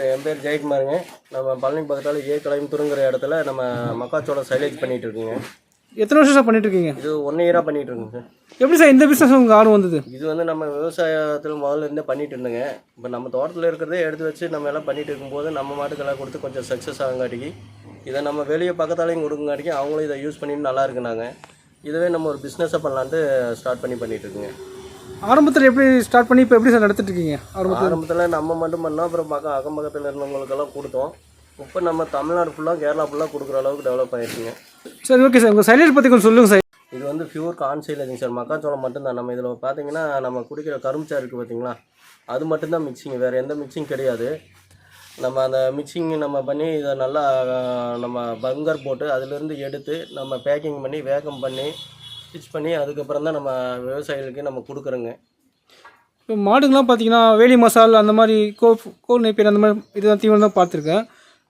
என் பேர் ஜெயக்குமாருங்க. நம்ம பழனி பக்கத்தால் ஏ கலைமுத்துருங்கிற இடத்துல நம்ம மக்காச்சோளம் சைலேஜ் பண்ணிட்டு இருக்கோங்க. எத்தனை வருஷம் சார் பண்ணிட்டு இருக்கீங்க? இது ஒன் இயராக பண்ணிட்டு இருக்கோங்க சார். எப்படி சார் இந்த பிஸ்னஸ் உங்களுக்கு ஆர்வம் வந்தது? இது வந்து நம்ம விவசாயத்தில் முதல்ல இருந்தே பண்ணிட்டு இருந்தோங்க. இப்போ நம்ம தோட்டத்தில் இருக்கிறதே எடுத்து வச்சு நம்ம எல்லாம் பண்ணிட்டு இருக்கும்போது நம்ம மாட்டுக்கெல்லாம் கொடுத்து கொஞ்சம் சக்ஸஸ் ஆகுங்காட்டிக்கு இதை நம்ம வெளியே பக்கத்தாலையும் கொடுக்குங்காட்டிக்கு அவங்களும் இதை யூஸ் பண்ணிட்டு நல்லா இருக்குனாங்க. இதுவே நம்ம ஒரு பிஸ்னஸாக பண்ணலான்ட்டு ஸ்டார்ட் பண்ணி பண்ணிட்டு இருக்குங்க. ஆரம்பத்தில் எப்படி ஸ்டார்ட் பண்ணி இப்போ எப்படி சார் நடத்திட்டு இருக்கீங்க ஆரம்பத்தில்? ஆரம்பத்தில் நம்ம மட்டும் பண்ணோம் அப்புறம் பக்கம் அக்கம் பக்கத்தில் இருந்தவங்களுக்கெல்லாம் கொடுத்தோம். இப்போ நம்ம தமிழ்நாடு ஃபுல்லாக கேரளா ஃபுல்லாக கொடுக்குற அளவுக்கு டெவலப் ஆகிருக்குங்க சரி ஓகே சார் உங்கள் சைலேஜ் பற்றி கொஞ்சம் சொல்லுங்கள் சார் இது வந்து பியூர் கான்சைலேஜிங் சார் மக்காச்சோளம் மட்டும்தான். நம்ம இதில் பார்த்தீங்கன்னா நம்ம குடிக்கிற கரும்புச்சா இருக்குது பார்த்தீங்களா அது மட்டும்தான் மிக்சிங் வேறு எந்த மிக்சிங் கிடையாது. நம்ம அந்த மிக்சிங் நம்ம பண்ணி இதை நல்லா நம்ம பங்கர் போட்டு அதிலிருந்து எடுத்து நம்ம பேக்கிங் பண்ணி வேகம் பண்ணி ஸ்டிச் பண்ணி அதுக்கப்புறம் தான் நம்ம விவசாயிகளுக்கு நம்ம கொடுக்குறோங்க. இப்போ மாடுங்கள்லாம் பார்த்தீங்கன்னா வேலி மசால் அந்த மாதிரி கோ கோ நெப்பேர் அந்த மாதிரி இதுதான் தீவனம் தான் பார்த்துருக்கேன்.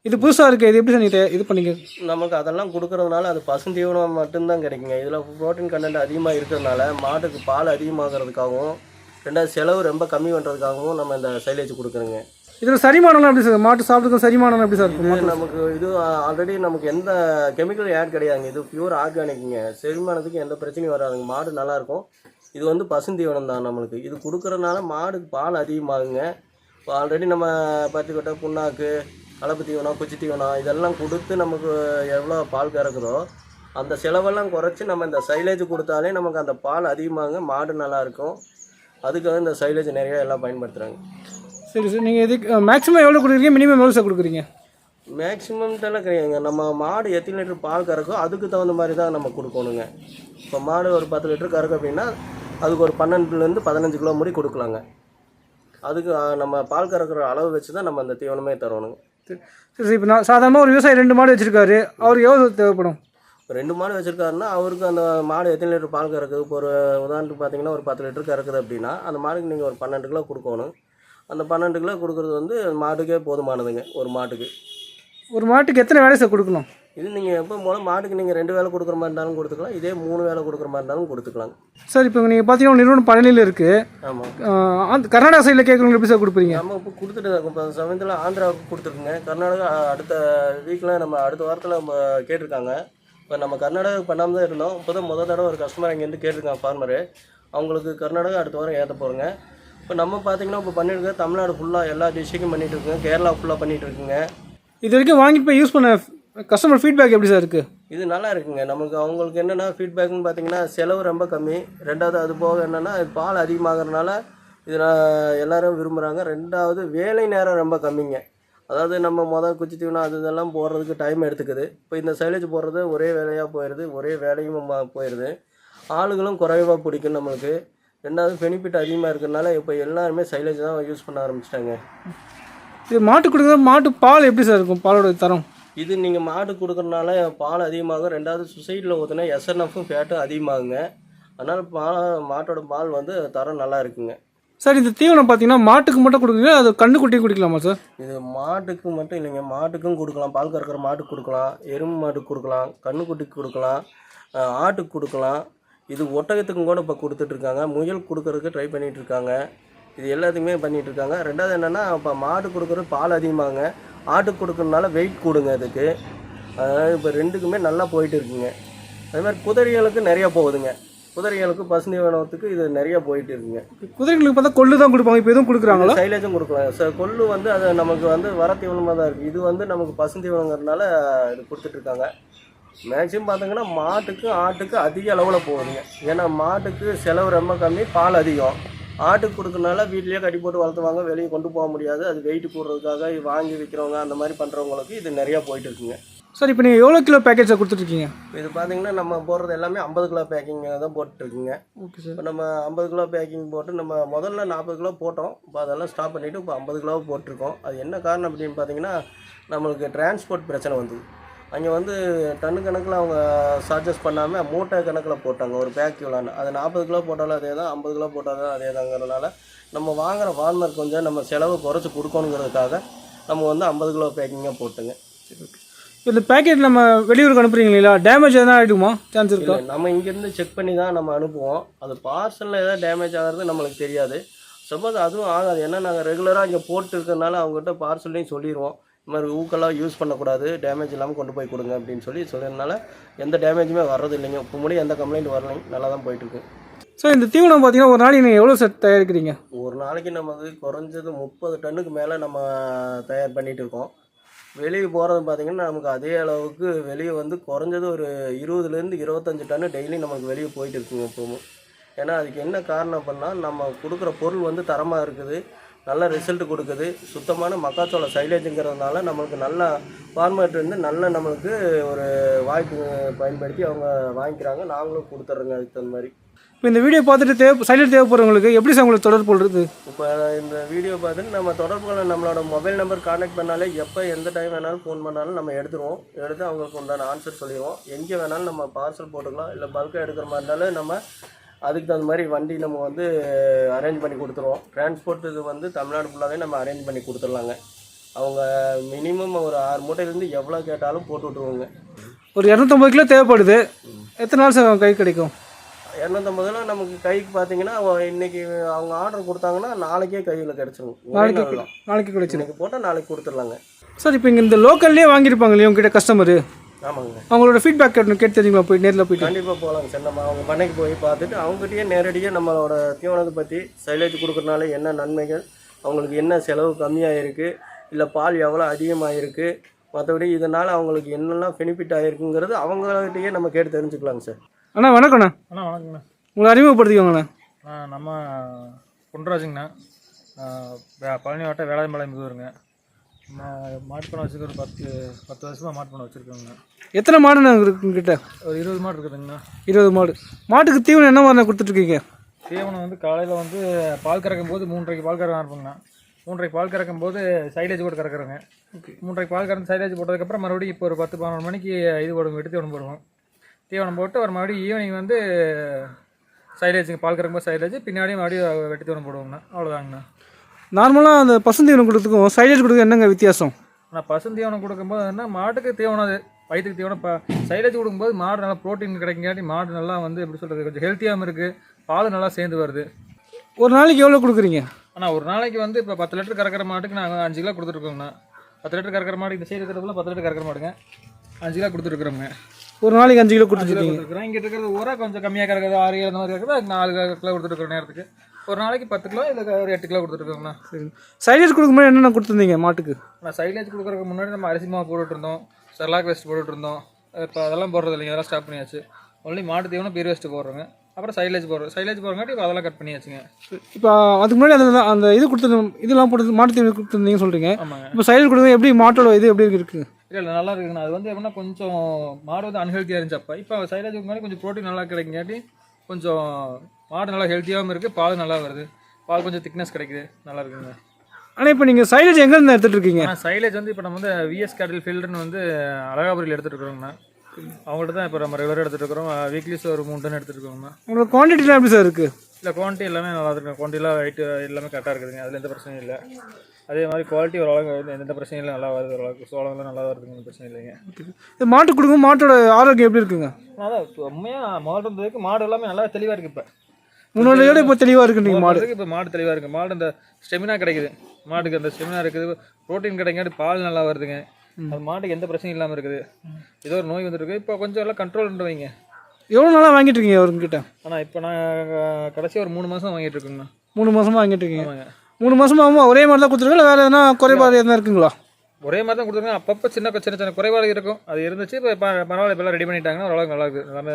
இது புதுசாக இருக்குது இது எப்படி சார் நீங்கள் இது பண்ணீங்க? நமக்கு அதெல்லாம் கொடுக்கறதுனால அது பசுந்தீவனம் மட்டும்தான் கிடைக்குங்க. இதில் ப்ரோட்டீன் கண்டென்ட் அதிகமாக இருக்கிறதுனால மாட்டுக்கு பால் அதிகமாகிறதுக்காகவும் ரெண்டாவது செலவு ரொம்ப கம்மி பண்ணுறதுக்காகவும் நம்ம இந்த சைலேஜ் கொடுக்குறோங்க. இதில் சரிமானம் எப்படி சார்? மாட்டு சாப்பிட்டு சரிமானம் எப்படி சார் இருக்கும்? நமக்கு இது ஆல்ரெடி நமக்கு எந்த கெமிக்கல் ஆட் கிடையாதுங்க இது பியூர் ஆர்கானிக்குங்க செரிமானத்துக்கு எந்த பிரச்சனையும் வராதுங்க. மாடு நல்லாயிருக்கும். இது வந்து பசுந்தீவனம் தான் நம்மளுக்கு. இது கொடுக்குறதுனால மாடுக்கு பால் அதிகமாகுங்க. இப்போ ஆல்ரெடி நம்ம பருத்தி புண்ணாக்கு கலப்பு தீவனம் குச்சி தீவனம் இதெல்லாம் கொடுத்து நமக்கு எவ்வளோ பால் கறக்குதோ அந்த செலவெல்லாம் குறைச்சி நம்ம இந்த சைலேஜ் கொடுத்தாலே நமக்கு அந்த பால் அதிகமாகுங்க. மாடு நல்லாயிருக்கும். அதுக்காக இந்த சைலேஜ் நிறைய எல்லாம் பயன்படுத்துகிறாங்க சரி சார். நீங்கள் இதுக்கு மேக்ஸிமம் எவ்வளோ கொடுக்குறீங்க? மினிமம் எவ்வளோ சார் கொடுக்குறீங்க? மேக்ஸிமம்ட்டெல்லாம் கிடையாதுங்க. நம்ம மாடு எத்தனை லிட்டர் பால் கறக்கோ அதுக்கு தகுந்த மாதிரி தான் நம்ம கொடுக்கணுங்க. இப்போ மாடு ஒரு பத்து லிட்டர் கறக்கு அப்படின்னா அதுக்கு ஒரு பன்னெண்டுலேருந்து பதினஞ்சு கிலோ முடி கொடுக்கலாங்க. அதுக்கு நம்ம பால் கறக்கிற அளவு வச்சு தான் நம்ம அந்த தீவனமே தரணுங்க. சரி சரி சார். இப்போ நான் சாதாரணமாக ஒரு விவசாயி ரெண்டு மாடு வச்சுருக்காரு. அவருக்கு எவ்வளோ தேவைப்படும்? ரெண்டு மாடு வச்சுருக்காருன்னா அவருக்கு அந்த மாடு எத்தனை லிட்டர் பால் கறக்குது? இப்போ ஒரு உதாரணத்துக்கு பார்த்தீங்கன்னா ஒரு பத்து லிட்டர் கறக்குது அப்படின்னா அந்த மாடுக்கு நீங்கள் ஒரு பன்னெண்டு கிலோ கொடுக்கணும். அந்த பன்னெண்டு கிலோ கொடுக்குறது வந்து மாட்டுக்கே போதுமானதுங்க ஒரு மாட்டுக்கு. ஒரு மாட்டுக்கு எத்தனை வேலை சார் கொடுக்கணும்? இது நீங்கள் எப்போ போல மாட்டுக்கு நீங்கள் ரெண்டு வேலை கொடுக்குற மாதிரி இருந்தாலும் கொடுத்துக்கலாம் இதே மூணு வேலை கொடுக்குற மாதிரி இருந்தாலும் கொடுத்துக்கலாம் சார் இப்போ நீங்கள் பார்த்தீங்கன்னா ஒரு நிறுவனம் பழனியில் இருக்குது ஆமாம் அந்த கர்நாடகா சைடில் கேட்குறவங்க எப்படி சார் கொடுப்பீங்க? நம்ம இப்போ கொடுத்துட்டு தான் இப்போ சமயத்தில் ஆந்திராவுக்கு கொடுத்துருக்குங்க. கர்நாடகா அடுத்த வீக்கில் நம்ம அடுத்த வாரத்தில் நம்ம கேட்டிருக்காங்க. இப்போ நம்ம கர்நாடகா பண்ணாமல் தான் இருந்தோம். இப்போ தான் முதல் தடவை ஒரு கஸ்டமர் இங்கேருந்து கேட்டிருக்காங்க ஃபார்மரு அவங்களுக்கு கர்நாடகா அடுத்த வாரம் ஏற்ற போகிறோங்க இப்போ நம்ம பார்த்தீங்கன்னா இப்போ பண்ணிட்டு தமிழ்நாடு ஃபுல்லாக எல்லா டிஸ்ட்ரிக்கும் பண்ணிட்டு இருக்குங்க கேரளா ஃபுல்லாக பண்ணிட்டு இருக்குங்க. இது வரைக்கும் வாங்கிட்டு போய் யூஸ் பண்ண கஸ்டமர் ஃபீட்பேக் எப்படி சார் இருக்குது இது நல்லா இருக்குங்க. நமக்கு அவங்களுக்கு என்னென்னா ஃபீட்பேக்னு பார்த்தீங்கன்னா செலவு ரொம்ப கம்மி. ரெண்டாவது அது போக என்னென்னா பால் அதிகமாகறதுனால இது நான் எல்லாரும் விரும்புகிறாங்க ரெண்டாவது வேலை நேரம் ரொம்ப கம்மிங்க. அதாவது நம்ம மொதல் குச்சி தீவனம் அது இதெல்லாம் போடுறதுக்கு டைம் எடுத்துக்குது. இப்போ இந்த சைலேஜ் போடுறது ஒரே வேலையாக போயிடுது. ஒரே வேலையும் போயிடுது. ஆளுகளும் குறைவாக பிடிக்கும் நம்மளுக்கு. ரெண்டாவது பெனிஃபிட் அதிகமாக இருக்கிறதுனால இப்போ எல்லாருமே சைலேஜ் தான் யூஸ் பண்ண ஆரம்பிச்சிட்டாங்க. இது மாட்டு கொடுக்குறது மாட்டு பால் எப்படி சார் இருக்கும்? பாலோட தரம்? இது நீங்கள் மாடு கொடுக்கறனால பால் அதிகமாகும். ரெண்டாவது சொசைட்டியில் ஊற்றினா எஸ்என்எஃப்பும் ஃபேட்டும் அதிகமாகுங்க. அதனால் பால் மாட்டோட பால் வந்து தரம் நல்லா இருக்குங்க. சார் இந்த தீவனம் பார்த்தீங்கன்னா மாட்டுக்கு மட்டும் கொடுக்குறீங்க அது கண்ணுக்குட்டி குடிக்கலாமா சார்? இது மாட்டுக்கு மட்டும் இல்லைங்க. மாட்டுக்கும் கொடுக்கலாம். பால் கறக்கிற மாட்டுக்கு கொடுக்கலாம். எருமை மாட்டுக்கு கொடுக்கலாம். கண்ணுக்குட்டிக்கு கொடுக்கலாம். ஆட்டுக்கு கொடுக்கலாம். இது ஒட்டகத்துக்கும் கூட இப்போ கொடுத்துட்ருக்காங்க. முயல் கொடுக்கறதுக்கு ட்ரை பண்ணிட்டு இருக்காங்க இது எல்லாத்துக்குமே பண்ணிட்டு இருக்காங்க ரெண்டாவது என்னென்னா இப்போ மாடு கொடுக்குறது பால் அதிகமாகுங்க ஆட்டுக்கு கொடுக்கறதுனால வெயிட் கூடுங்க அதுக்கு. அதனால் இப்போ ரெண்டுக்குமே நல்லா போயிட்டு இருக்குங்க அதே மாதிரி குதிரைகளுக்கு நிறைய போகுதுங்க. குதிரைகளுக்கு பசுந்தீவனத்துக்கு இது நிறைய போயிட்டு இருக்குங்க குதிரைகளுக்கு பார்த்தா கொள்ளு தான் கொடுப்பாங்க. இப்போ எதுவும் கொடுக்குறாங்களா? சைலேஜும் கொடுக்கலாம். சார் கொள்ளு வந்து அது நமக்கு வந்து வர தீவனமாக தான் இருக்குது இது வந்து நமக்கு பசுந்தீவனங்கிறதுனால இது கொடுத்துட்ருக்காங்க. மேக்ஸிமம் பார்த்தீங்கன்னா மாட்டுக்கு ஆட்டுக்கு அதிக அளவில் போகுதுங்க. ஏன்னா மாட்டுக்கு செலவு ரொம்ப கம்மி பால் அதிகம். ஆட்டுக்கு கொடுக்கறனால வீட்லேயே கட்டி போட்டு வளர்த்துவாங்க வெளியே கொண்டு போக முடியாது. அது வெயிட் போடுறதுக்காக வாங்கி விற்கிறவங்க அந்த மாதிரி பண்ணுறவங்களுக்கு இது நிறையா போயிட்டு இருக்குங்க. சார் இப்போ நீங்கள் எவ்வளோ கிலோ பேக்கேஜை கொடுத்துட்ருக்கீங்க இது பார்த்தீங்கன்னா நம்ம போடுறது எல்லாமே ஐம்பது கிலோ பேக்கிங் தான் போட்டுருக்குங்க. ஓகே சார் இப்போ நம்ம ஐம்பது கிலோ பேக்கிங் போட்டு நம்ம முதல்ல நாற்பது கிலோ போட்டோம். இப்போ அதெல்லாம் ஸ்டாப் பண்ணிவிட்டு இப்போ ஐம்பது கிலோ போட்டிருக்கோம். அது என்ன காரணம் அப்படின்னு பார்த்தீங்கன்னா நம்மளுக்கு டிரான்ஸ்போர்ட் பிரச்சனை வந்தது. அங்கே வந்து டன்னு கணக்கில் அவங்க சார்ஜஸ் பண்ணாமல் மூட்டை கணக்கில் போட்டாங்க. ஒரு பேக் இவ்வளோன்னு அது நாற்பது கிலோ போட்டாலும் அதே தான் ஐம்பது கிலோ போட்டாலும் அதே தாங்கிறதுனால நம்ம வாங்குற ஃபார்மர் கொஞ்சம் நம்ம செலவு குறைச்சி கொடுக்கணுங்கிறதுக்காக நம்ம வந்து ஐம்பது கிலோ பேக்கிங்காக போட்டுங்க. இப்போ இந்த பேக்கெட் நம்ம வெளியூருக்கு அனுப்புறீங்க இல்லையா டேமேஜ் எதனா ஆகிடுமா சான்ஸ் இருக்கா? நம்ம இங்கேருந்து செக் பண்ணி தான் நம்ம அனுப்புவோம். அது பார்சலில் ஏதாவது டேமேஜ் ஆகிறது நம்மளுக்கு தெரியாது. சப்போஸ் அதுவும் ஆகாது. ஏன்னா நாங்கள் ரெகுலராக இங்கே போட்டு இருக்கறனால அவங்ககிட்ட பார்சல்லையும் சொல்லிடுவோம் இந்த மாதிரி ஊக்கெல்லாம் யூஸ் பண்ணக்கூடாது டேமேஜ் இல்லாமல் கொண்டு போய் கொடுங்க அப்படின்னு சொல்லி சொல்லியிருந்தனால எந்த டேமேஜுமே வர்றது இல்லைங்க. இப்போ முடியும் எந்த கம்ப்ளைண்ட் வரலைங்க. நல்லா தான் போயிட்டுருக்கு. சார் இந்த தீவனம் பார்த்தீங்கன்னா ஒரு நாளைக்கு நீங்கள் எவ்வளோ செட் தயாரிக்கிறீங்க? ஒரு நாளைக்கு நமக்கு குறைஞ்சது முப்பது டன்னுக்கு மேலே நம்ம தயார் பண்ணிட்டு இருக்கோம். வெளியே போகிறது பார்த்திங்கன்னா நமக்கு அதே அளவுக்கு வெளியே வந்து குறைஞ்சது ஒரு இருபதுலேருந்து இருபத்தஞ்சு டன்னு டெய்லி நமக்கு வெளியே போயிட்டு இருக்குங்க இப்போவும் ஏன்னா அதுக்கு என்ன காரணம் பண்ணால் நம்ம கொடுக்குற பொருள் வந்து தரமாக இருக்குது. நல்ல ரிசல்ட் கொடுக்குது. சுத்தமான மக்காச்சோள சைலேஜுங்கிறதுனால நம்மளுக்கு நல்ல ஃபார்மேட் வந்து நல்ல நம்மளுக்கு ஒரு வாய்ப்பு பயன்படுத்தி அவங்க வாங்கிக்கிறாங்க. நாங்களும் கொடுத்துட்றோங்க அதுக்கு தகுந்த மாதிரி. இப்போ இந்த வீடியோ பார்த்துட்டு தேவை சைலண்ட் தேவைப்படுறவங்களுக்கு எப்படி சார் உங்களுக்கு தொடர்பு கொள்றது? இப்போ இந்த வீடியோ பார்த்துட்டு நம்ம தொடர்புகளை நம்மளோட மொபைல் நம்பர் கான்டாக்ட் பண்ணாலே எப்போ எந்த டைம் வேணாலும் ஃபோன் பண்ணாலும் நம்ம எடுத்துருவோம். எடுத்து அவங்களுக்கு உண்டான ஆன்சர் சொல்லிடுவோம் எங்கே வேணாலும் நம்ம பார்சல் போட்டுக்கலாம். இல்லை பல்காக எடுக்கிற மாதிரி இருந்தாலும் நம்ம அதுக்கு தகுந்த மாதிரி வண்டி நம்ம வந்து அரேஞ்ச் பண்ணி கொடுத்துருவோம். டிரான்ஸ்போர்ட் இது வந்து தமிழ்நாடு ஃபுல்லாகவே நம்ம அரேஞ்ச் பண்ணி கொடுத்துர்லாங்க. அவங்க மினிமம் ஒரு ஆறு மூட்டையிலேருந்து எவ்வளோ கேட்டாலும் போட்டு விட்ருவோங்க ஒரு இரநூத்தம்பது கிலோ தேவைப்படுது. எத்தனை நாள் சார் கை கிடைக்கும்? இரநூத்தம்பதுல நமக்கு கைக்கு பார்த்தீங்கன்னா இன்னைக்கு அவங்க ஆர்டர் கொடுத்தாங்கன்னா நாளைக்கே கையில் கிடச்சிரும். நாளைக்கு. நாளைக்கு கிடைச்சிடும் இன்னைக்கு போட்டால் நாளைக்கு கொடுத்துர்லாங்க. சார் இப்போ இங்கே இந்த லோக்கல்லே வாங்கியிருப்பாங்க இல்லையா உங்ககிட்ட கஸ்டமரு ஆமாங்க. அவங்களோட ஃபீட்பேக் கேட்டு கேட்டு தெரிஞ்சுங்களா போய் நேரில் போயிட்டு. கண்டிப்பாக போகலாங்க சார். நம்ம அவங்க பண்ணைக்கு போய் பார்த்துட்டு அவங்ககிட்டயே நேரடியாக நம்மளோட தீவனத்தை பற்றி சைலேஜ் கொடுக்கறனால என்ன நன்மைகள் அவங்களுக்கு என்ன செலவு கம்மியாக இருக்குது இல்லை பால் எவ்வளோ அதிகமாக இருக்குது மற்றபடி இதனால் அவங்களுக்கு என்னெல்லாம் பெனிஃபிட் ஆகிருக்குங்கிறது அவங்ககிட்டயே நம்ம கேட்டு தெரிஞ்சுக்கலாங்க சார். அண்ணா வணக்கண்ணா அண்ணா வணக்கங்கண்ணா உங்களை அறிமுகப்படுத்திக்கோங்கண்ணா. அண்ணா நம்ம குண்டராஜுங்கண்ணா பழனி வட்டம் வேளாண்மலை முதுவருங்க நம்ம மாட்டு பண்ணை வச்சுருக்க ஒரு பத்து பத்து வருஷமாக மாட்டு பண்ணை வச்சுருக்கோங்கண்ணா எத்தனை மாடுண்ணா இருக்கு உங்ககிட்ட? ஒரு இருபது மாடு இருக்குதுங்கண்ணா. இருபது மாடு. மாட்டுக்கு தீவனம் என்ன மாதிரி கொடுத்துட்ருக்கீங்க? தீவனம் வந்து காலையில் வந்து பால் கறக்கும் போது மூன்றரைக்கு பால் கறக்க ஆரம்பிங்கண்ணா மூன்றரைக்கு பால் கறக்கும் போது சைலேஜ் போட்டு கறக்குறோங்க. மூன்றரைக்கு பால் கறந்து சைலேஜ் போட்டதுக்கப்புறம் மறுபடியும் இப்போ ஒரு பத்து பதினொரு மணிக்கு இது போடுவோம் வெட்டி தீவனம் போடுவோம். தீவனம் போட்டு ஒரு மறுபடியும் ஈவினிங் வந்து சைலேஜுங்க பால் கறக்கும்போது சைலேஜ் பின்னாடியும் மறுபடியும் வெட்டி தீவனம் போடுவோங்கண்ணா. அவ்வளோதாங்கண்ணா நார்மலாக அந்த பசுந்தீவனம் கொடுத்துக்கும் சைலேஜ் கொடுக்க என்னங்க வித்தியாசம்? ஆனால் பசுந்தீவனம் கொடுக்கும்போது என்ன மாட்டுக்கு தீவனம் அது வயிற்றுக்கு தீவனம் இப்போ சைலேஜ் கொடுக்கும்போது மாடு நல்லா ப்ரோட்டீன் கிடைக்குங்காட்டி மாடு நல்லா வந்து எப்படி சொல்கிறது கொஞ்சம் ஹெல்த்தியாகவும் இருக்குது பால் நல்லா சேர்ந்து வருது. ஒரு நாளைக்கு எவ்வளோ கொடுக்குறீங்க? ஆனால் ஒரு நாளைக்கு வந்து இப்போ பத்து லிட்டர் கறக்கிற மாட்டுக்கு நாங்கள் அஞ்சு கிலோ கொடுத்துருக்கோங்கண்ணா. பத்து லிட்டர் கறக்கிற மாடு இந்த சைடு இருக்கிறதுல பத்து லிட்டர் கறக்கிற மாடுங்க. அஞ்சு கிலோ கொடுத்துருக்குறோங்க ஒரு நாளைக்கு அஞ்சு கிலோ கொடுத்துருக்கீங்க. இங்கே இருக்கிறது ஊரா கொஞ்சம் கம்மியாக கறக்குது. ஆறு ஏழு அந்த மாதிரி கறக்குது. அதுக்கு நாலு கிலோ கொடுத்துருக்குற நேரத்துக்கு. ஒரு நாளைக்கு பத்து கிலோ இல்லை ஒரு எட்டு கிலோ கொடுத்துருக்கோங்கண்ணா சரி. சைலேஜ் கொடுக்கும்போது என்னென்ன கொடுத்துருந்தீங்க மாட்டுக்கு? நான் சைலேஜ் கொடுக்குறதுக்கு முன்னாடி நம்ம அரிசி மாவு போட்டுட்டு இருந்தோம். செர்லாக் வேஸ்ட் போட்டுட்டு இருந்தோம். இப்போ அதெல்லாம் போடுறது இல்லைங்க அதெல்லாம் ஸ்டாப் பண்ணியாச்சு. ஒன்லி மாட்டு தீவனம் பீர் வேஸ்ட்டு போடுறோங்க. அப்புறம் சைலேஜ் போடுறோம். சைலேஜ் போடுறங்காட்டி இப்போ அதெல்லாம் கட் பண்ணியாச்சுங்க. இப்போ அதுக்கு முன்னாடி அந்த அந்த இது கொடுத்து இதெல்லாம் போட்டு மாட்டு தீவனம் கொடுத்துருந்தீங்கன்னு சொல்கிறீங்க ஆமாங்க. இப்போ சைலேஜ் கொடுக்கும்போது எப்படி மாட்டோட இது எப்படி இருக்குது இல்லை இல்லை நல்லா இருக்குங்கண்ணா அது வந்து எப்படின்னா கொஞ்சம் மாடு வந்து அன்ஹெல்த்தியாக இருந்துச்சு அப்போ. இப்போ சைலேஜ் முன்னாடி கொஞ்சம் ப்ரோட்டீன் நல்லா கிடைக்குங்காட்டி கொஞ்சம் மாடு நல்லா ஹெல்த்தியாகவும் இருக்குது பால் நல்லா வருது. பால் கொஞ்சம் திக்னஸ் கிடைக்குது. நல்லா இருக்குங்க. ஆனால் இப்போ நீங்கள் சைலேஜ் எங்கேருந்து எடுத்துகிட்டு இருக்கீங்க? சைலேஜ் வந்து இப்போ நம்ம வந்து விஎஸ் கேட்டில் ஃபீல்டுன்னு வந்து அழகாபுரியில் எடுத்துகிட்டு இருக்கிறோங்கண்ணா. அவங்கள்ட்ட தான் இப்போ நம்ம ரெகுலராக எடுத்துகிட்டு இருக்கிறோம். வீக்லிஸ் ஒரு மூணு டன் எடுத்துகிட்டு இருக்கோங்கண்ணா. உங்களோட குவான்டிட்டிலாம் எப்படி சார் இருக்குது இல்லை குவான்டிட்டி எல்லாமே நல்லா இருக்கு. குவான்டிட்டிலாம் வெயிட் எல்லாமே கரெக்டாக இருக்குதுங்க. அதில் எந்த பிரச்சனையும் இல்லை. அதே மாதிரி குவாலிட்டி ஓரளவுக்கு எந்த பிரச்சனையும் இல்லை. நல்லா வருது ஓரளவுக்கு. சோளம்லாம் நல்லா வருதுங்க ஒன்றும் பிரச்சனை இல்லைங்க. இது மாட்டு கொடுக்கும் மாட்டோட ஆரோக்கியம் எப்படி இருக்குங்க? அதான் உண்மையாக மாடு இருந்ததுக்கு மாடு எல்லாமே நல்லா தெளிவாக இருக்குது இப்போ. முன்னோட விட இப்போ தெளிவாக இருக்கு நீங்கள் மாடு. இப்போ மாடு தெளிவாக இருக்குது மாடு இந்த ஸ்டெமினா கிடைக்குது. மாட்டுக்கு அந்த ஸ்டெமினா இருக்குது. ப்ரோட்டீன் கிடைக்காட்டி பால் நல்லா வருதுங்க. அது மாட்டுக்கு எந்த பிரச்சனையும் இல்லாமல் இருக்குது. ஏதோ ஒரு நோய் வந்துருக்கு. இப்போ கொஞ்சம் எல்லாம் கண்ட்ரோல் பண்ணிட்டு வைங்க. எவ்வளோ நாளாக வாங்கிட்டு இருக்கீங்க அவர்கிட்ட ஆனால் இப்போ நான் கடைசி ஒரு மூணு மாதம் வாங்கிட்டு இருக்கேங்கண்ணா. மூணு மாசமா வாங்கிட்டு இருக்கீங்க. மூணு மாசமா ஒரே மாதிரி தான் கொடுத்துருக்கீங்களா வேறு எதனா குறைபாடு எதனா இருக்குங்களா? ஒரே மாதிரி தான் கொடுத்துருங்க அப்பப்போ சின்ன சின்ன சின்ன குறைபாடு இருக்கும். அது இருந்துச்சு. இப்போ பரவாயில்ல இப்போ ரெடி பண்ணிட்டாங்கன்னா ஓரளவுக்கு நல்லா இருக்குது. எல்லாமே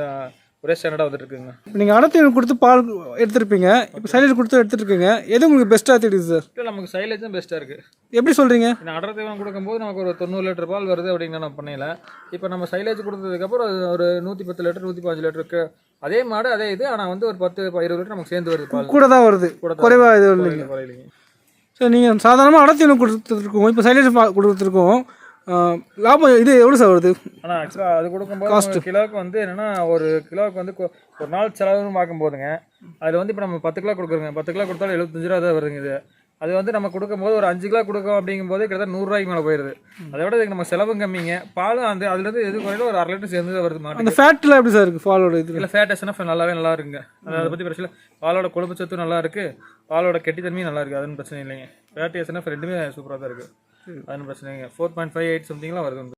ஒரே ஸ்டாண்டர்டாக வந்துட்டு இருக்குங்க இப்போ நீங்கள் அடத்தீவனம் கொடுத்து பால் எடுத்திருப்பீங்க. இப்போ சைலேஜ் கொடுத்து எடுத்துட்டு இருக்கீங்க எது உங்களுக்கு பெஸ்ட்டாக தெரியுது சார் இல்லை நமக்கு சைலேஜ் தான் பெஸ்ட்டாக இருக்குது எப்படி சொல்கிறீங்க நான் அடர் தீவனம் கொடுக்கும்போது நமக்கு ஒரு தொண்ணூறு லிட்டர் பால் வருது அப்படிங்கிற நம்ம பண்ணையில். இப்போ நம்ம சைலேஜ் கொடுத்ததுக்கப்புறம் ஒரு நூற்றி பத்து லிட்டர் நூற்றி பாஞ்சு லிட்டருக்கு அதே மாடு அதே இது. ஆனால் வந்து ஒரு பத்து இருபது லிட்டர் நமக்கு சேர்ந்து வருது பால். கூட தான் வருது. கூட தான் குறைவா இது இல்லைங்க. சார் நீங்கள் சாதாரணமாக அடத்தீவனம் கொடுத்துருக்கோம் இப்போ சைலேஜ் கொடுத்துருக்கோம். லாபம் இது எவ்வளோ சார் வருது? ஆனால் ஆக்சுவலாக அது கொடுக்கும்போது நமக்கு கிலோவுக்கு வந்து என்னென்னா ஒரு கிலோவுக்கு வந்து ஒரு நாள் செலவுன்னு பார்க்கும்போதுங்க அதில் வந்து இப்போ நம்ம பத்து கிலோ கொடுக்குறோங்க. பத்து கிலோ கொடுத்தாலும் எழுபத்தஞ்சு ரூபா தான் வருதுங்க இது. அது வந்து நம்ம கொடுக்கும்போது ஒரு அஞ்சு கிலோ கொடுக்கும் அப்படிங்கும்போது கிட்டத்தட்ட நூறுரூவாய்க்கு மேலே போயிடுது அதை விட இதுக்கு நம்ம செலவும் கம்மிங்க. பாலும் அந்த அதுலேருந்து எது குறையில ஒரு அரை லிட்டர் சேர்ந்து வருது அந்த மாட்டுக்கு ஃபேட்டில் எப்படி சார் இருக்குது ஃபாலோட இது? இல்லை ஃபேட் நல்லாவே நல்லா இருக்குங்க. அது பற்றி பிரச்சனை இல்லை. பாலோட கொழுப்பு சத்தும் நல்லா இருக்கு. பாலோட கெட்டித்தன்மையும் நல்லா இருக்கு. அதுன்னு பிரச்சனை இல்லைங்க. ஃபேட் எஸ்னா ரெண்டுமே சூப்பராக தான் இருக்கு. அதுன்னு பிரச்சனை இல்லைங்க. ஃபோர் பாயிண்ட் ஃபைவ் எயிட் சம்திங்லாம் வருது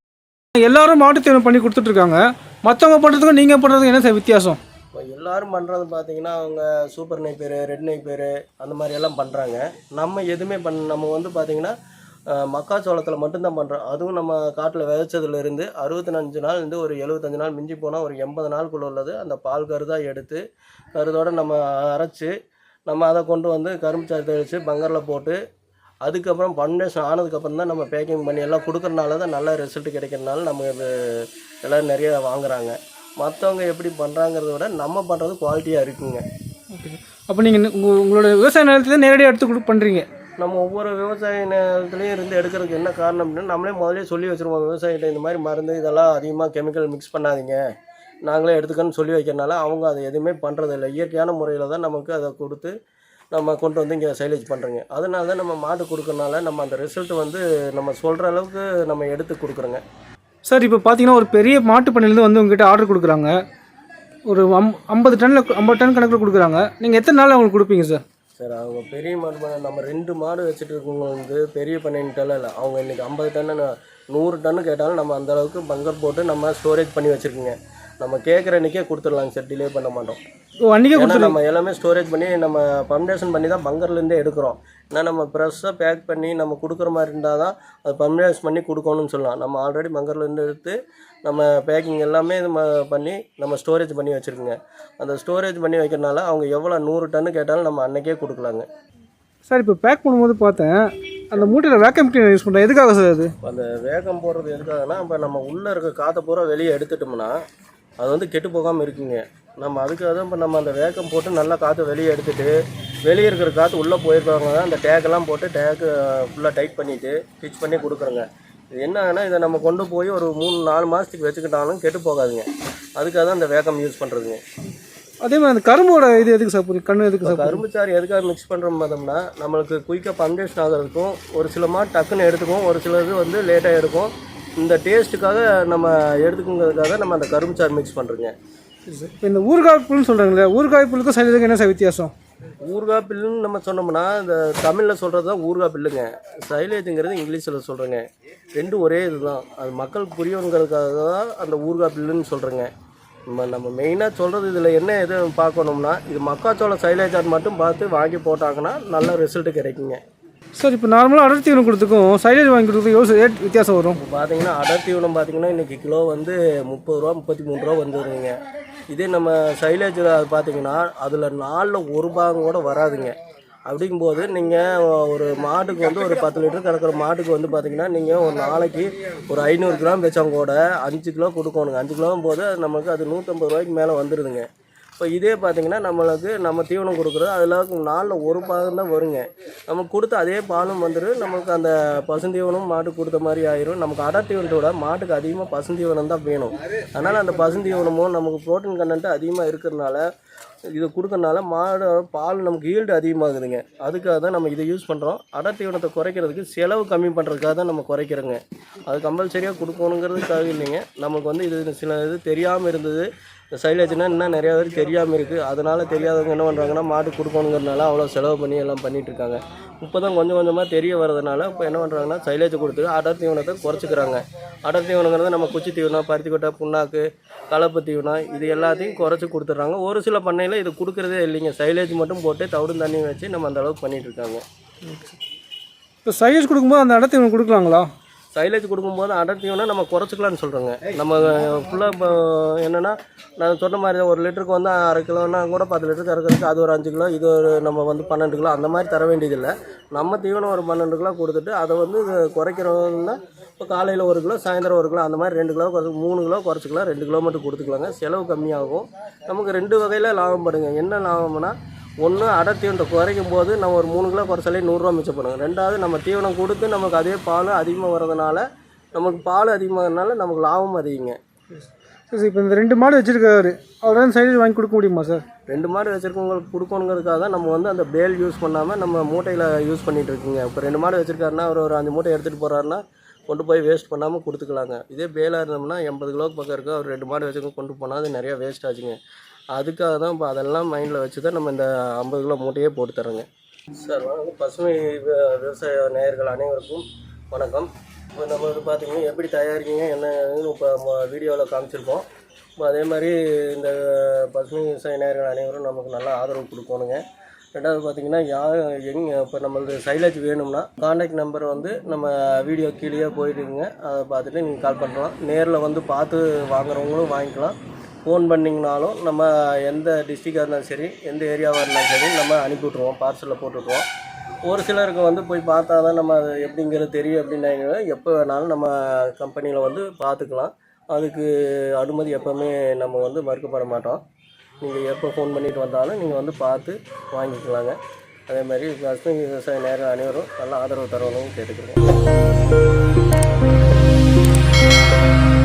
எல்லாரும் மாட்டுத் தீவனம் பண்ணி கொடுத்துட்ருக்காங்க. மற்றவங்க பண்ணுறதுக்கும் நீங்கள் பண்ணுறதுக்கும் என்ன சார் வித்தியாசம்? இப்போ எல்லாரும் பண்ணுறது பார்த்தீங்கன்னா அவங்க சூப்பர் நெய்ப்பேர் ரெட் நெய்ப்பேர் அந்த மாதிரி எல்லாம் பண்ணுறாங்க நம்ம எதுவுமே பண்ண நம்ம வந்து பார்த்தீங்கன்னா மக்காச்சோளத்தில் மட்டும்தான் பண்ணுறோம் அதுவும் நம்ம காட்டில் விதைச்சதுலேருந்து அறுபத்தஞ்சு நாள் இருந்து ஒரு எழுபத்தஞ்சு நாள் மிஞ்சி போனால் ஒரு எண்பது நாளுக்குள்ள உள்ளது. அந்த பால் கருதாக எடுத்து கருதோடு நம்ம அரைச்சி நம்ம அதை கொண்டு வந்து கரும்பு சாறு தெளித்து பங்கரில் போட்டு அதுக்கப்புறம் ஃபவுண்டேஷன் ஆனதுக்கப்புறம் தான் நம்ம பேக்கிங் பண்ணி எல்லாம் கொடுக்கறனால தான் நல்ல ரிசல்ட் கிடைக்கிறனால நம்ம இது எல்லோரும் நிறைய வாங்குறாங்க. மற்றவங்க எப்படி பண்ணுறாங்கிறத விட நம்ம பண்ணுறது குவாலிட்டியாக இருக்குங்க. ஓகே. அப்போ நீங்கள் உங்கள் உங்களோட விவசாய நிலத்துல நேரடியாக எடுத்து கொடு பண்ணுறீங்க நம்ம ஒவ்வொரு விவசாய நிலத்துலையும் இருந்து எடுக்கிறதுக்கு என்ன காரணம் அப்படின்னா நம்மளே முதலே சொல்லி வச்சுருவோம் விவசாயிகிட்ட இந்த மாதிரி மருந்து இதெல்லாம் அதிகமாக கெமிக்கல் மிக்ஸ் பண்ணாதீங்க. நாங்களே எடுத்துக்கன்னு சொல்லி வைக்கிறனால அவங்க அதை எதுவுமே பண்ணுறதில்ல இயற்கையான முறையில் தான் நமக்கு அதை கொடுத்து நம்ம கொண்டு வந்து இங்கே சைலேஜ் பண்ணுறோங்க அதனால தான் நம்ம மாடு கொடுக்கறனால நம்ம அந்த ரிசல்ட் வந்து நம்ம சொல்கிற அளவுக்கு நம்ம எடுத்து கொடுக்குறோங்க. சார் இப்போ பார்த்தீங்கன்னா ஒரு பெரிய மாட்டு பண்ணையிலேருந்து வந்து உங்ககிட்ட ஆர்டர் கொடுக்குறாங்க. ஒரு அம் ஐம்பது டன்னில் ஐம்பது டன் கணக்கில் கொடுக்குறாங்க. நீங்கள் எத்தனை நாள் அவங்களுக்கு கொடுப்பீங்க சார்? சார் அவங்க பெரிய மாடு பண்ண நம்ம ரெண்டு மாடு வச்சுட்டு இருக்கவங்க வந்து பெரிய பண்ணைன்ட்டெல்லாம் இல்லை. அவங்க இன்றைக்கி ஐம்பது டன்னு நூறு டன்னு கேட்டாலும் நம்ம அந்த அளவுக்கு பங்கர் போட்டு நம்ம ஸ்டோரேஜ் பண்ணி வச்சுருக்கோங்க. நம்ம கேட்குற அன்றைக்கே கொடுத்துடலாங்க சார் டிலே பண்ண மாட்டோம். அன்றைக்கே கொடுத்துருங்க நம்ம எல்லாமே ஸ்டோரேஜ் பண்ணி நம்ம பர்மினேஷன் பண்ணி தான் பங்கர்லேருந்தே எடுக்கிறோம். ஏன்னா நம்ம ஃப்ரெஷ்ஷாக பேக் பண்ணி நம்ம கொடுக்குற மாதிரி இருந்தால் தான் அது பர்மினேஷன் பண்ணி கொடுக்கணும்னு சொல்லலாம். நம்ம ஆல்ரெடி பங்கர்லேருந்து எடுத்து நம்ம பேக்கிங் எல்லாமே நம்ம பண்ணி நம்ம ஸ்டோரேஜ் பண்ணி வச்சுருக்கோங்க. அந்த ஸ்டோரேஜ் பண்ணி வைக்கிறனால அவங்க எவ்வளோ நூறு டன்னு கேட்டாலும் நம்ம அன்னைக்கே கொடுக்கலாங்க. சார் இப்போ பேக் பண்ணும்போது பார்த்தேன் அந்த மூட்டையில் வேக்கம் கிளீனர் யூஸ் பண்ணுறேன் எதுக்காக சார் அது? அந்த வேகம் போடுறது எதுக்காகனா இப்போ நம்ம உள்ளே இருக்க காற்றை பூரா வெளியே எடுத்துட்டோம்னா அது வந்து கெட்டு போகாமல் இருக்குங்க. நம்ம அதுக்காக தான் இப்போ நம்ம அந்த வேகம் போட்டு நல்லா காற்று வெளியே எடுத்துட்டு வெளியே இருக்கிற காற்று உள்ளே போயிருக்காங்க. அந்த டேக்கெல்லாம் போட்டு டேக்கு ஃபுல்லாக டைட் பண்ணிவிட்டு ஸ்டிச் பண்ணி கொடுக்குறோங்க. இது என்னன்னா இதை நம்ம கொண்டு போய் ஒரு மூணு நாலு மாதத்துக்கு வச்சுக்கிட்டாலும் கெட்டு போகாதுங்க. அதுக்காக தான் இந்த வேகம் யூஸ் பண்ணுறதுங்க அதே மாதிரி அந்த கரும்போட இது எதுக்கு சார் கண்ணு எதுக்கு சார் கரும்புச்சாறு எதுக்காக மிக்ஸ் பண்ணுற பார்த்தோம்னா நம்மளுக்கு குயிக்காக பண்டேஷன் ஆகிறதுக்கும் ஒரு சில மாடு டக்குன்னு எடுத்துக்கும் ஒரு சிலது வந்து லேட்டாக எடுக்கும். இந்த டேஸ்ட்டுக்காக நம்ம எடுத்துக்குங்கிறதுக்காக நம்ம அந்த கரும்புச்சாறு மிக்ஸ் பண்ணுறோங்க இப்போ இந்த ஊறுகாய் புல்னு சொல்கிறாங்களே ஊறுகாய் புல்லுக்கும் சைலதுக்கும் என்ன சார் வித்தியாசம்? ஊறுகாய் பில்லுன்னு நம்ம சொன்னோம்னா இந்த தமிழில் சொல்கிறது தான் ஊறுகாய் பில்லுங்க. சைலேஜுங்கிறது இங்கிலீஷில் சொல்கிறேங்க ரெண்டும் ஒரே இதுதான். அது மக்கள் புரியணுங்கிறதுக்காக தான் அந்த ஊறுகாய் பில்லுன்னு சொல்கிறேங்க நம்ம நம்ம மெயினாக சொல்கிறது இதில் என்ன எது பார்க்கணும்னா இது மக்காச்சோள சைலேஜார் மட்டும் பார்த்து வாங்கி போட்டாங்கன்னா நல்ல ரிசல்ட் கிடைக்குங்க. சார் இப்போ நார்மலாக அடர் தீவனம் கொடுத்துக்கும் சைலேஜ் வாங்கி கொடுத்துக்கும் எவ்வளோ ரேட் வித்தியாசம் வரும்? இப்போ பார்த்தீங்கன்னா அடர் தீவனம் பார்த்தீங்கன்னா இன்றைக்கி கிலோ வந்து முப்பது ரூபா முப்பத்தி மூணு ரூபா வந்துடுங்க இதே நம்ம சைலேஜில் அது பார்த்தீங்கன்னா அதில் நாலில் ஒரு பாகம் கூட வராதுங்க. அப்படிங்கும்போது நீங்கள் ஒரு மாட்டுக்கு வந்து ஒரு பத்து லிட்டர் கறக்கிற மாட்டுக்கு வந்து பார்த்தீங்கன்னா நீங்கள் ஒரு நாளைக்கு ஒரு ஐநூறு கிராம் வச்சவங்க கூட அஞ்சு கிலோ கொடுக்கணுங்க. அஞ்சு கிலோவும் போது நமக்கு அது நூற்றம்பது ரூபாய்க்கு மேலே வந்துடுதுங்க இப்போ இதே பார்த்தீங்கன்னா நம்மளுக்கு நம்ம தீவனம் கொடுக்குறது அதில் நாளில் ஒரு பாகம் தான் வருங்க. நம்ம கொடுத்த அதே பாலும் வந்துடும் நம்மளுக்கு அந்த பசுந்தீவனம் மாட்டுக்கு கொடுத்த மாதிரி ஆயிரும். நமக்கு அடர் தீவனத்தோட மாட்டுக்கு அதிகமாக பசுந்தீவனம் தான் வேணும். அதனால் அந்த பசுந்தீவனமும் நமக்கு ப்ரோட்டீன் கண்டென்ட் அதிகமாக இருக்கிறனால இது கொடுக்கறனால மாடு பால் நமக்கு ஈல்டு அதிகமாகுதுங்க. அதுக்காக தான் நம்ம இதை யூஸ் பண்ணுறோம் அடர் தீவனத்தை குறைக்கிறதுக்கு செலவு கம்மி பண்ணுறதுக்காக தான் நம்ம குறைக்கிறோங்க. அது கம்பல்சரியாக கொடுக்கணுங்கிறதுக்காக இல்லைங்க. நமக்கு வந்து இது சில இது தெரியாமல் இருந்தது. இந்த சைலேஜ்னா இன்னும் நிறையா பேருக்கு தெரியாமல் இருக்குது அதனால் தெரியாதவங்க என்ன பண்ணுறாங்கன்னா மாடு கொடுக்கணுங்கிறதுனால அவ்வளோ செலவு பண்ணி எல்லாம் பண்ணிகிட்டு இருக்காங்க. இப்போ தான் கொஞ்சம் கொஞ்சமாக தெரிய வரதுனால இப்போ என்ன பண்ணுறாங்கன்னா சைலேஜ் கொடுத்து அடர் தீவனத்தை குறைச்சிக்கிறாங்க. அடர் தீவனங்கிறது நம்ம குச்சி தீவனம் பருத்தி கொட்டை புண்ணாக்கு கலப்பு தீவனம் இது எல்லாத்தையும் குறைச்சி கொடுத்துட்றாங்க. ஒரு சில பண்ணையில் இது கொடுக்குறதே இல்லைங்க. சைலேஜ் மட்டும் போட்டு தவிடும் தண்ணி வச்சு நம்ம அந்தளவுக்கு பண்ணிகிட்டு இருக்காங்க. இப்போ சைலேஜ் கொடுக்கும்போது அந்த அடர் தீவனம் கொடுக்கலாங்களா? சைலேஜ் கொடுக்கும்போது அடர் தீவனம் நம்ம குறைச்சிக்கலாம்னு சொல்கிறோங்க நம்ம ஃபுல்லாக இப்போ என்னென்னா நான் சொன்ன மாதிரி தான் ஒரு லிட்டருக்கு வந்து அரை கிலோன்னா கூட பத்து லிட்டர் கறக்கிறதுக்கு அது ஒரு அஞ்சு கிலோ இது ஒரு நம்ம வந்து பன்னெண்டு கிலோ அந்த மாதிரி தர வேண்டியதில்லை. நம்ம தீவனம் ஒரு பன்னெண்டு கிலோ கொடுத்துட்டு அதை வந்து குறைக்கிறோம்னா இப்போ காலையில் ஒரு கிலோ சாயந்தரம் ஒரு கிலோ அந்த மாதிரி ரெண்டு கிலோ குறைச்சி மூணு கிலோ குறைச்சிக்கலாம் ரெண்டு கிலோ மட்டும் கொடுத்துக்கலாங்க. செலவு கம்மியாகும். நமக்கு ரெண்டு வகையில் லாபம் படுங்க. என்ன லாபம்னா ஒன்று அடர் தீவனத்தை குறைக்கும் போது நம்ம ஒரு மூணு கிலோ குறைச்சாலே நூறுரூவா மிச்சம் பண்ணுங்க. ரெண்டாவது நம்ம தீவனம் கொடுத்து நமக்கு அதே பால் அதிகமாக வர்றதுனால நமக்கு பால் அதிகமாகறதுனால நமக்கு லாபம் அதிகங்க. சரி இப்போ இந்த ரெண்டு மாடு வச்சிருக்காரு. அவரால் சைலேஜ் வாங்கி கொடுக்க முடியுமா சார் ரெண்டு மாடு வச்சுருக்கவங்களுக்கு கொடுக்கணுங்கிறதுக்காக தான் நம்ம வந்து அந்த பேல் யூஸ் பண்ணாமல் நம்ம மூட்டையில் யூஸ் பண்ணிட்டு இருக்கோங்க. இப்போ ரெண்டு மாடு வச்சுருக்காருன்னா அவர் ஒரு அஞ்சு மூட்டை எடுத்துகிட்டு போகிறாருன்னா கொண்டு போய் வேஸ்ட் பண்ணாமல் கொடுத்துக்கலாங்க. இதே பேலாக இருந்தோம்னா எண்பது கிலோக்கு பக்கம் இருக்குது அவர் ரெண்டு மாடு வச்சுருக்க கொண்டு போனால் அது நிறையா வேஸ்ட் ஆச்சுங்க. அதுக்காக தான் இப்போ அதெல்லாம் மைண்டில் வச்சு தான் நம்ம இந்த ஐம்பது கிலோ மூட்டையே போட்டு தரோங்க சார் வணக்கம். பசுமை விவசாய நேயர்கள் அனைவருக்கும் வணக்கம். இப்போ நம்ம வந்து பார்த்தீங்கன்னா எப்படி தயாரிக்கீங்க என்னன்னு இப்போ வீடியோவில் காமிச்சிருக்கோம். இப்போ அதே மாதிரி இந்த பசுமை விவசாய நேயர்கள் அனைவரும் நமக்கு நல்லா ஆதரவு கொடுக்கணுங்க. ரெண்டாவது பார்த்தீங்கன்னா யார் எங் இப்போ நம்மளுக்கு சைலேஜ் வேணும்னா காண்டாக்ட் நம்பர் வந்து நம்ம வீடியோ கீழேயே போயிட்டுங்க அதை பார்த்துட்டு நீங்கள் கால் பண்ணலாம். நேரில் வந்து பார்த்து வாங்குறவங்களும் வாங்கிக்கலாம். ஃபோன் பண்ணிங்கனாலும் நம்ம எந்த டிஸ்ட்ரிக்டாக இருந்தாலும் சரி எந்த ஏரியாவாக இருந்தாலும் சரி நம்ம அனுப்பி விட்ருவோம் பார்சலில் போட்டுவிட்ருவோம் ஒரு சிலருக்கு வந்து போய் பார்த்தா தான் நம்ம அது எப்படிங்கிறது தெரியும் அப்படின்னாங்க. எப்போ வேணாலும் நம்ம கம்பெனியில் வந்து பார்த்துக்கலாம். அதுக்கு அனுமதி எப்போவுமே நம்ம வந்து மறுக்கப்பட மாட்டோம். நீங்கள் எப்போ ஃபோன் பண்ணிட்டு வந்தாலும் நீங்கள் வந்து பார்த்து வாங்கிக்கலாங்க. அதே மாதிரி பசுமை விவசாய நேரம் அனைவரும் நல்லா ஆதரவு தரணும்னு கேட்டுக்கிறோம்.